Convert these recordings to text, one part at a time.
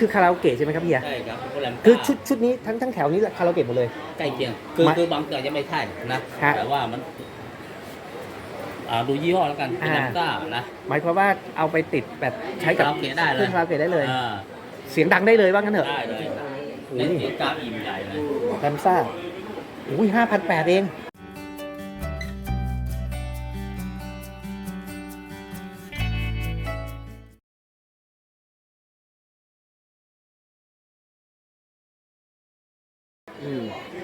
คือคาราโอเกะใช่ไหมครับเฮียใช่ครับโบราณคือชุดชุดนี้ทั้งทั้งแถวนี้คาราโอเกะหมดเลย ใกล้เคียงคือมาคือบางตัวยังไม่ใช่นะ ฮะ แต่ว่ามันอ่าดูยี่ห้อแล้วกันเป็นอ่าน้ำต้านะหมายความว่าเอาไปติดแบบใช้กับคาราโอเกะได้เลยเครื่องคาราโอเกะได้เลย อ่าเสียงดังได้เลยว่างั้นเถอะ ได้เลยโอ้เล่นนี่เสียงกลางอิ่มใหญ่เลยแรมซ่าอุ้ยห้าพันแปดเอง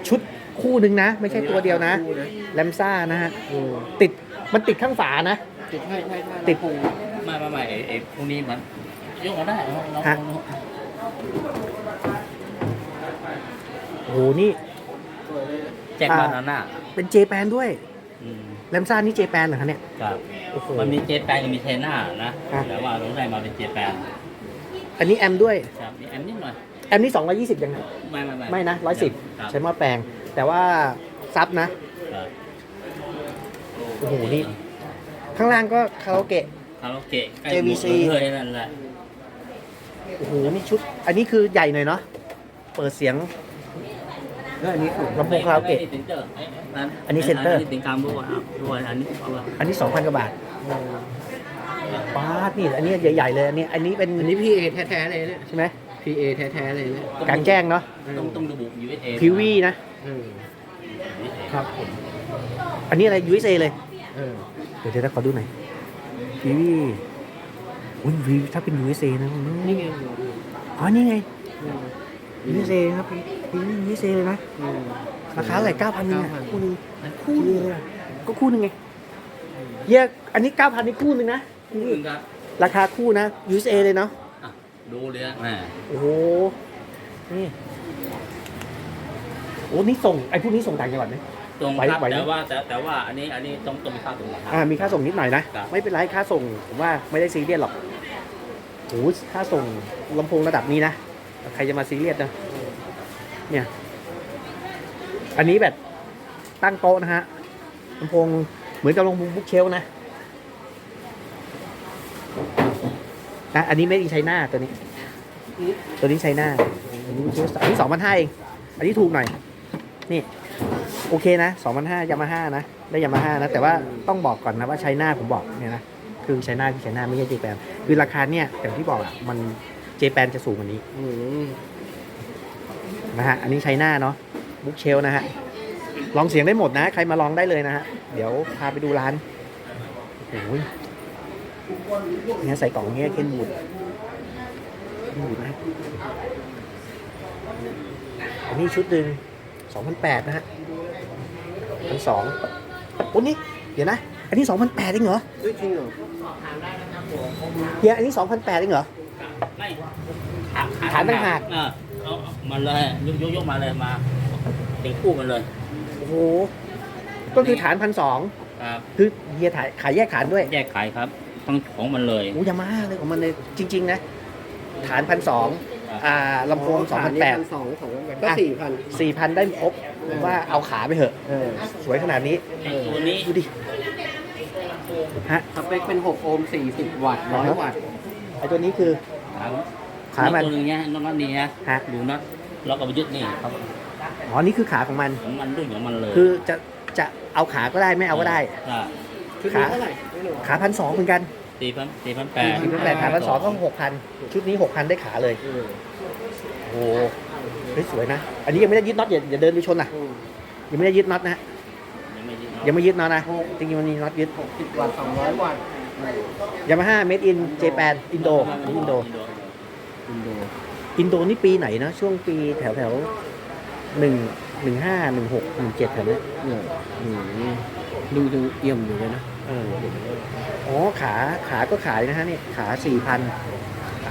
ชุดคู่หนึ่งนะ ไม่ใช่ตัวเดียวนะแรมซ่านะฮะติดมันติดข้างฝานะ ติดให้ให้ให้ติดไม่ไม่ไม่ไอ้ไอ้พวกนี้มันยกมาได้เราเราฮะโอ้โหนี่แจ็คบานาน่าเป็นเจแปนด้วยอืมแรมซ่านี่เจแปนเหรอคะเนี่ยครับโอ้โหมันมีเจแปนกับมีเทน่านะฮะแต่ว่าเราได้มาเป็นเจแปนอันนี้แอมด้วยครับมีแอมนิดหน่อย แอมนี่220ยังไงไม่ไม่ไม่ไม่นะครับ110 ใช้หม้อแปลง แต่ว่าซับนะ ครับโอ้โห นี่ ข้างล่างก็คาราโอเกะ คาราโอเกะใกล้ JVC หมดเลยนั่นแหละโอ้โห นี่ชุด อันนี้คือใหญ่หน่อยเนาะ เปิดเสียง แล้วอันนี้ถูกลำโพงคาราโอเกะนนี้เซนเตอร์อันนี้เซ็นเตอร์ อันนี้ติงกลางด้วยครับด้วยอันนี้เอาละอันนี้ 2,000กว่าบาทป้าดนี่ อันนี้ใหญ่ๆเลย อันนี้ อันนี้เป็น อันนี้พี่เอแท้ๆเลยเนี่ยใช่ไหม พี่เอแท้ๆเลยเนี่ยกลางแจ้งเนาะต้องต้องระบุ USA พิวีนะเออ USA ครับผมอันนี้อะไร USA เลย เออเดี๋ยวเดี๋ยวขอดูหน่อยพิวีอุ้ยวีถ้าเป็น USA นะอืมนี่ไงอ๋อนี่ไงอืม USA ครับพิวี USA เลยนะอืมราคาเท่าไหร่เก้าพันนึงอะ9,000คู่หนึงคู่นึงเลยอะก็คู่หนึงไงเหี้ยอันนี้เก้าพันนี่คู่หนึงนะคู่หนึ่งครับราคาคู่นะ USA เลยเนาะอะ ดูเลยนะแหม่โอ้โหนี่โอ้นี่ส่งไอ้พวกนี้ส่งต่างจังหวัดไหม ตรงไหวครับไหวไหมแต่ว่าแต่แต่ว่าอันนี้อันนี้ต้องต้องมีค่าตรงนะครับอ่ามีค่าส่งนิดหน่อยนะ ครับ ไม่เป็นไรค่าส่ง ผมว่าไม่ได้ซีเรียสหรอกโอ้โหค่าส่งลำโพงระดับนี้นะ ใครจะมาซีเรียสนะ เนี่ย อันนี้แบบตั้งโต๊ะนะฮะลำโพงเหมือนกับลำโพงบุ๊กเชลฟ์นะ นะอันนี้ไม่ได้ใช้หน้าตัวนี้ ตัวนี้ใช้หน้าอันนี้ Bluetooth อันนี้สองพันห้าเอง อันนี้ถูกหน่อย นี่ โอเคนะสองพันห้ายามาฮ่านะ ได้ยามาฮ่านะ แต่ว่าต้องบอกก่อนนะว่าใช้หน้าผมบอกเนี่ยนะ คือใช้หน้าคือใช้หน้าไม่ใช่เจแปนคือราคาเนี่ยอย่างที่บอกอะ มันเจแปนจะสูงกว่านี้นะฮะ อันนี้ใช้หน้าเนาะ บุ๊กเชลนะฮะ ลองเสียงได้หมดนะ ใครมาลองได้เลยนะฮะ เดี๋ยวพาไปดูร้านโอ้ย เนี่ยใส่กล่องเงี้ยเคนบูดเคนบูดนะอันนี้ชุดหนึ่งสองพันแปดนะฮะพันสองโอ้นี่เดี๋ยวนะ อันนี้สองพันแปดเองเหรอเฮ้ยจริงเหรอเฮียอันนี้สองพันแปดเองเหรอไม่ฐานต่างหากเออเอามาเลยยกยกยกมาเลยมาเป็นคู่มันเลย โอ้โหก็คือฐานพันสองครับคือเฮียถ่ายขายแยกฐานด้วย แยกขายครับ ทั้งของมันเลยโอ้ยามาฮ่าเลยของมันเลยจริง ๆ นะ ฐานพันสองอ่าลำโพงสองพันแปดสองของมันก็สี่พันสี่พันได้ครบผมว่าเอาขาไปเถอะเออสวยขนาดนี้ไอ้ตัวนี้ดูดิฮะสเปคเป็นหกโอห์มสี่สิบวัตต์ร้อยวัตต์ไอตัวนี้คือขาขามันตัวหนึงเนี้ยน็อตน็อตนี้ฮะฮะดูน็อตแล้วก็มายึดนี่ครับอ๋อนี่คือขาของมันของมันรุ่นของมันเลย คือจะจะเอาขาก็ได้ไม่เอาก็ได้ใช่ชุดนี้เท่าไหร่ไม่รู้ขาพันสองเหมือนกันสี่พันสี่พันแปดสี่พันแปดขาพันสองก็หกพันชุดนี้หกพันได้ขาเลยเออโอ้โหเฮ้ยสวยนะ อันนี้ยังไม่ได้ยึดน็อตอย่าอย่าเดินไปชนนะอืมยังไม่ได้ยึดน็อตนะฮะยังไม่ยึดน็อตยังไม่ยึดน็อตนะจริงๆมันมีน็อตยึดหกสิบวัตต์สองร้อยวัตต์ยามาฮ่าเมดอินเจแปนอินโดอันนี้อินโดอินโดอินโดนี่ปีไหนนะช่วงปีแถวแถวหนึ่งหนึ่งห้าหนึ่งหกหนึ่งเจ็ดแถวเนี้ยเนี่ยอืม ดูดูเอี่ยมอยู่เลยนะเอออ๋อขาขาก็ขายนะฮะเนี่ยขาสี่พัน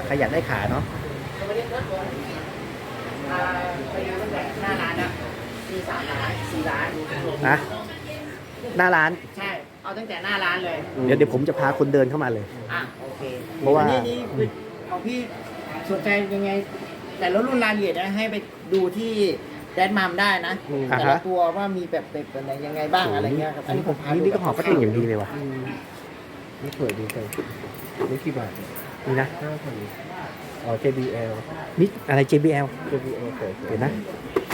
ใครอยากได้ขาเนาะหน้าร้านนะมีสามร้านสี่ร้านนะหน้าร้านใช่เอาตั้งแต่หน้าร้านเลย เดี๋ยวเดี๋ยวผมจะพาคนเดินเข้ามาเลยอะโอเคเพราะว่าอันนี่นี่คือของพี่สนใจยังไง แต่ละรุ่นรายละเอียดนะให้ไปดูที่ แดนมามได้นะอืมอ่าแต่ฮะละตัวว่ามีแบบแบบแบบไหนยังไงบ้างอะไรเงี้ยครับอันนี้ผมพานี่ดูนี่ก็หอพลาสติกอย่างดีเลยว่ะ อืมนี่สวยดีจังนี่กี่บาทเนี่ยนี่นะ ห้าพันอ๋อ JBL นี่อะไร JBL JBL เปิดเดี๋ยวนะ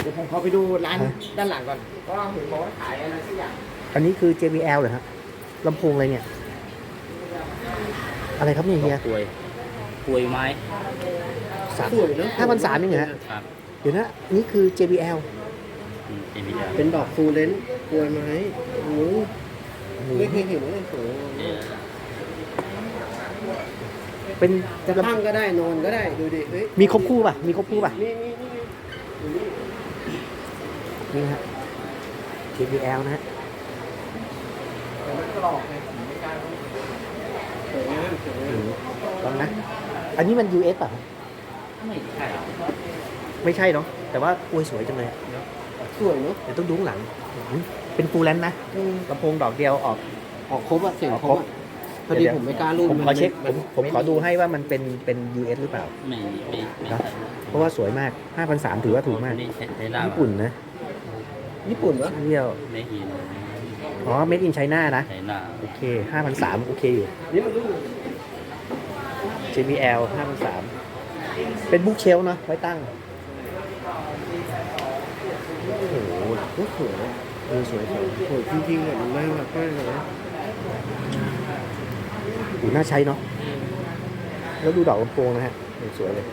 เดี๋ยวผมขอไปดูร้านฮะ ด้านหลังก่อนเพราะว่าเห็นบอกว่าขายอะไรสักอย่างอันนี้คือ JBL เหรอฮะลำโพงอะไรเนี่ย อะไรครับเนี่ยเฮียป่วยป่วยไม้สามสวยเนาะห้าพันสามเองเหรอฮะครับ เดี๋ยวนะ นี่คือ JBL อืม JBL เป็นดอกฟูเลนส์กลวยไม้โอ้โหไม่เคยเห็นเลยโอ้โหเป็นจะตั้งก็ได้นอนก็ได้ดูดิเอ้ยมีครบคู่ป่ะ มีครบคู่ป่ะ นี่นี่นี่ดูนี่นี่นะฮะ JBL นะฮะแต่มันกรอบไงผมไม่กล้าสวยงามสวยงามลองนะ อันนี้มัน US ป่ะ ไม่ใช่หรอก ไม่ใช่เนาะแต่ว่าอวยสวยจังเลยอะสวยเนาะเดี๋ยวต้องดูข้างหลังอุ๊ยเป็นฟูลแลนด์นะอืมลำโพงดอกเดียวออก ออกครบอะเสียงออกคครรบบอะพอดีผมไม่กล้ารูดผมขอเช็คมันผมผมขอดูให้ว่ามันเป็นเป็น US หรือเปล่า ไม่ไม่ไม่ครับใช่เพราะว่าสวยมาก 5,300 ถือว่าถูกมาก นี่ใช้ใช้ลาวญี่ปุ่นนะญี่ปุ่นเหรอเที่ยวไม่หินอ๋อ made in China นะ ใช้ลาวโอเค 5,300 โอเคอยู่ นี่มันรูด JBL 5,300 เป็นบุ๊กเชลเนาะไว้ตั้ง โอ้โหโอ้สวยอะเออสวยสวยสวยจริงๆเลยมันน่ารักมากเลยนะดูน่าใช้เนาะแล้วดูดอกลำโพงนะฮะเออสวยเลย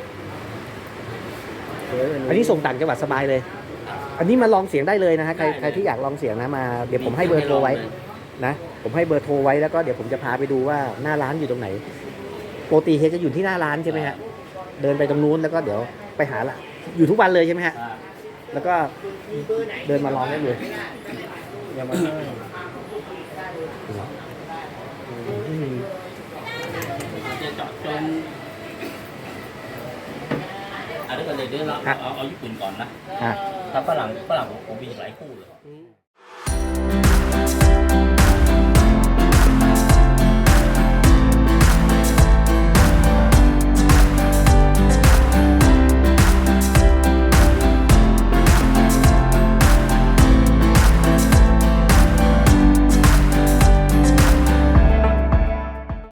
สวยอันนี้ส่งต่างจังหวัดสบายเลย อันนี้มาลองเสียงได้เลยนะฮะใครใครที่อยากลองเสียงนะมาเดี๋ยวผมให้เบอร์โทรไว้นะผมให้เบอร์โทรไว้แล้วก็เดี๋ยวผมจะพาไปดูว่าหน้าร้านอยู่ตรงไหนปกติเฮยจะอยู่ที่หน้าร้านใช่ไหมฮะเดินไปตรงนู้นแล้วก็เดี๋ยวไปหาละอยู่ทุกวันเลยใช่ไหมฮะ อ่า แล้วก็เดินมาลองได้เลยยามาฮ่าอืมจะเจาะจงอะเดี๋ยวก่อนเลยเดี๋ยวเราเอาเอาเอาญี่ปุ่นก่อนนะอะ ถ้าฝรั่งฝรั่งผมผมมีหลายคู่เลย